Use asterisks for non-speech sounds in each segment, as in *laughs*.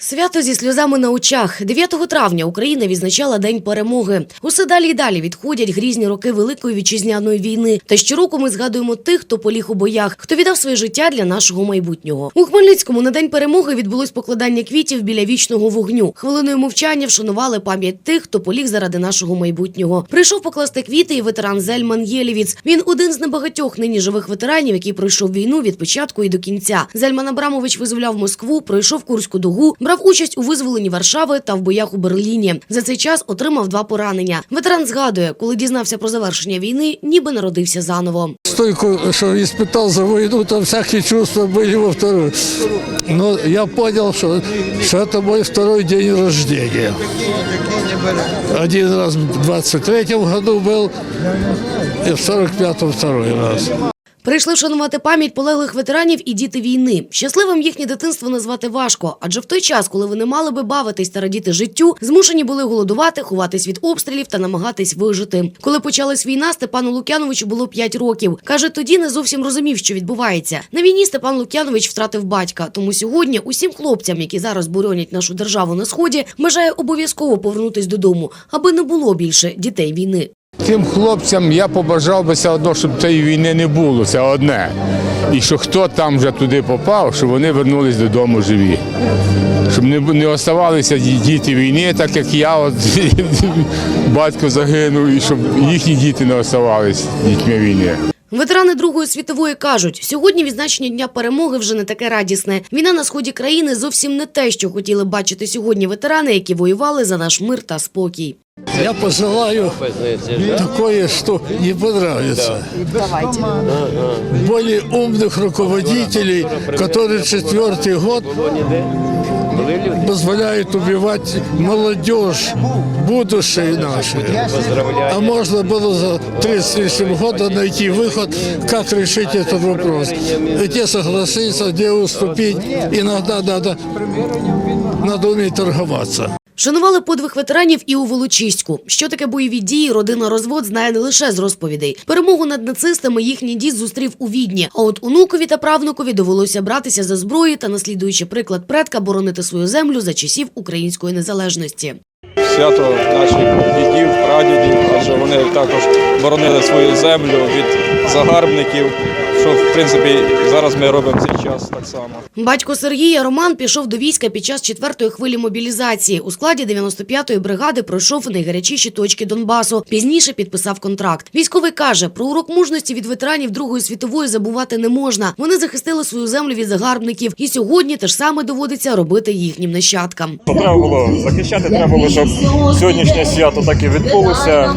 Свято зі сльозами на очах. 9 травня Україна відзначала День перемоги. Усе далі й далі відходять грізні роки Великої вітчизняної війни. Та щороку ми згадуємо тих, хто поліг у боях, хто віддав своє життя для нашого майбутнього. У Хмельницькому на День перемоги відбулось покладання квітів біля вічного вогню. Хвилиною мовчання вшанували пам'ять тих, хто поліг заради нашого майбутнього. Прийшов покласти квіти і ветеран Зельман Єлівіц. Він один з небагатьох нині живих ветеранів, який пройшов війну від початку і до кінця. Зельман Абрамович визволяв Москву, пройшов Курську дугу, брав участь у визволенні Варшави та в боях у Берліні. За цей час отримав два поранення. Ветеран згадує, коли дізнався про завершення війни, ніби народився заново. Столько, что испытал за войну, там всякие чувства были во второй. Но я понял, что, что это мой второй день рождения. Один раз в 23-м году был, и в 45-м второй раз. Прийшли вшанувати пам'ять полеглих ветеранів і діти війни. Щасливим їхнє дитинство назвати важко, адже в той час, коли вони мали би бавитись та радіти життю, змушені були голодувати, ховатись від обстрілів та намагатись вижити. Коли почалась війна, Степану Лук'яновичу було 5 років. Каже, тоді не зовсім розумів, що відбувається. На війні Степан Лук'янович втратив батька. Тому сьогодні усім хлопцям, які зараз боронять нашу державу на сході, бажає обов'язково повернутись додому, аби не було більше дітей війни. Тим хлопцям я побажав би все одно, щоб цієї війни не було, це одне. І що хто там вже туди попав, щоб вони вернулись додому живі. Щоб не, не оставалися діти війни, так як я, от, *laughs* батько загинув, і щоб їхні діти не оставалися дітьми війни. Ветерани Другої світової кажуть, сьогодні відзначення дня перемоги вже не таке радісне. Війна на сході країни зовсім не те, що хотіли бачити сьогодні ветерани, які воювали за наш мир та спокій. Я пожелаю такое, что не понравится. Более умных руководителей, которые четвертый год позволяют убивать молодежь, будущее наше. А можно было за 30 с лишним года найти выход, как решить этот вопрос. Где согласиться, где уступить. Иногда надо, надо уметь торговаться. Шанували подвиг ветеранів і у Волочиську. Що таке бойові дії, родина розвод знає не лише з розповідей. Перемогу над нацистами їхній дід зустрів у Відні. А от онукові та правнукові довелося братися за зброю та, наслідуючи приклад предка, боронити свою землю за часів української незалежності. свято наших дідів, прадідів, адже вони також боронили свою землю від загарбників, що в принципі зараз ми робимо цей час так само. Батько Сергія Роман пішов до війська під час четвертої хвилі мобілізації. У складі 95-ї бригади пройшов найгарячіші точки Донбасу. Пізніше підписав контракт. Військовий каже, про урок мужності від ветеранів Другої світової забувати не можна. Вони захистили свою землю від загарбників, і сьогодні те ж саме доводиться робити їхнім нащадкам. Треба було захищати, треба було, щоб сьогоднішнє свято так і відбулося.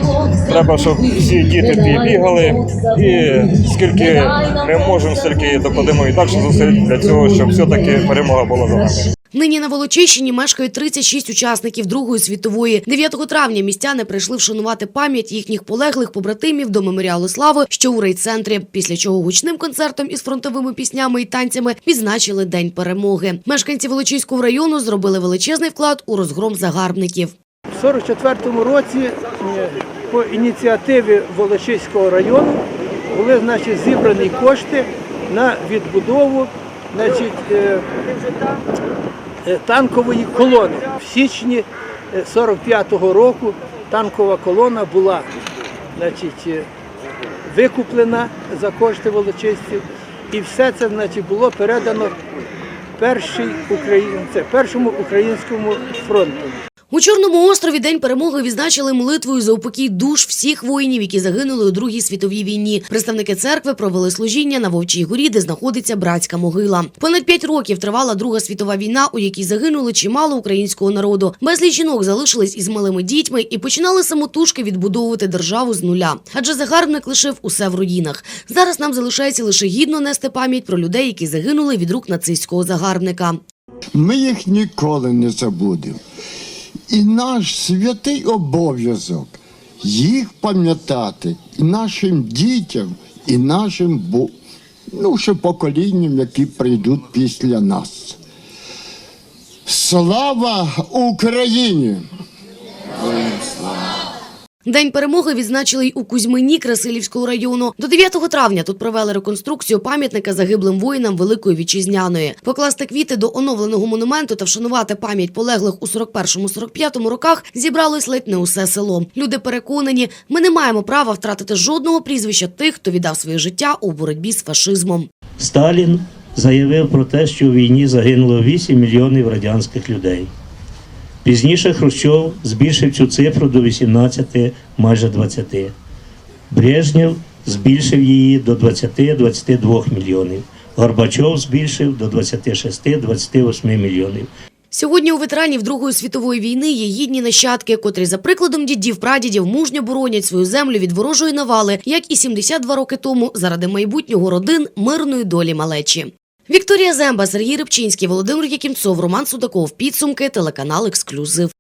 Треба, щоб всі діти бігали. І скільки ми можемо, стільки докладемо і далі зусиль для цього, щоб все-таки перемога була за нами. Нині на Волочищині мешкають 36 учасників Другої світової. 9 травня містяни прийшли вшанувати пам'ять їхніх полеглих побратимів до меморіалу слави, що у райцентрі. Після чого гучним концертом із фронтовими піснями і танцями відзначили День перемоги. Мешканці Волочиського району зробили величезний вклад у розгром загарбників. У 44-му році е, по ініціативі Волочиського району були значить, зібрані кошти на відбудову значить, е, е, танкової колони. В січні е, 45-го року танкова колона була значить, е, викуплена за кошти волочистів. І все це значить, було передано першому українському фронту. У Чорному острові День перемоги відзначили молитвою за упокій душ всіх воїнів, які загинули у Другій світовій війні. Представники церкви провели служіння на Вовчій горі, де знаходиться братська могила. Понад п'ять років тривала Друга світова війна, у якій загинули чимало українського народу. Безліч жінок залишились із малими дітьми і починали самотужки відбудовувати державу з нуля. Адже загарбник лишив усе в руїнах. Зараз нам залишається лише гідно нести пам'ять про людей, які загинули від рук нацистського загарбника. Ми їх ніколи не забудемо. І наш святий обов'язок їх пам'ятати і нашим дітям, і нашим ну, ще поколінням, які прийдуть після нас. Слава Україні! День перемоги відзначили й у Кузьмині Красилівського району. До 9 травня тут провели реконструкцію пам'ятника загиблим воїнам Великої Вітчизняної. Покласти квіти до оновленого монументу та вшанувати пам'ять полеглих у 41-45 роках зібралось ледь не усе село. Люди переконані, ми не маємо права втратити жодного прізвища тих, хто віддав своє життя у боротьбі з фашизмом. Сталін заявив про те, що у війні загинуло 8 мільйонів радянських людей. Пізніше Хрущов збільшив цю цифру до 18, майже 20. Брежнєв збільшив її до 20-22 мільйонів. Горбачов збільшив до 26-28 мільйонів. Сьогодні у ветеранів Другої світової війни є гідні нащадки, котрі за прикладом дідів прадідів мужньо боронять свою землю від ворожої навали, як і 72 роки тому, заради майбутнього родин мирної долі малечі. Вікторія Земба, Сергій Рибчинський, Володимир Якімцов, Роман Судаков. Підсумки телеканал Ексклюзив.